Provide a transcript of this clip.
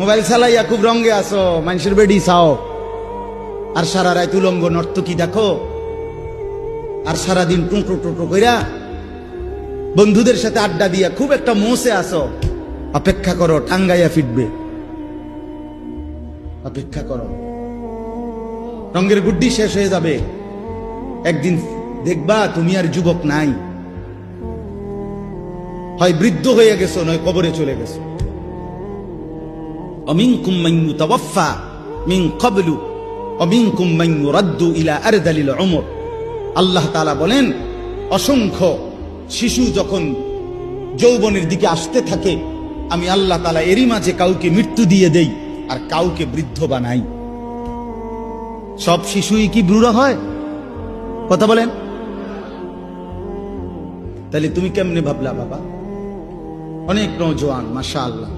Mobile চালাইয়া খুব রঙে আসো মানুষের বেডি চাও। আর সারা রায় তুলঙ্গ নর্তকি দেখো? আর সারাদিন টুঁটো টুঁটো কইরা বন্ধুদের সাথে আড্ডা দিয়া খুব একটা মোসে আসো অপেক্ষা করো, টাঙ্গাইয়া ফিটবে অপেক্ষা করো। রঙের গুড্ডি শেষ হয়ে যাবে। একদিন দেখবা তুমি আর যুবক নাই। হয় বৃদ্ধ হয়ে গেছো, নয় কবরে চলে গেছো। অমিনকুম মান ইউতাওয়াফা মিন ক্বাবলু অমিনকুম মান ইউরাদ্দু ইলা আরদালিল উমর আল্লাহ তাআলা বলেন, অসংখ্য শিশু যখন যৌবনের দিকে আসতে থাকে, আমি আল্লাহ তাআলা এরই মাঝে কাউকে মৃত্যু দিয়ে দেই আর কাউকে বৃদ্ধ বানাই। সব শিশুই কি বুড়া হয়? কথা বলেন। তাহলে তুমি কেমনে ভাবলা বাবা? অনেক নজওয়ান মাশা আল্লাহ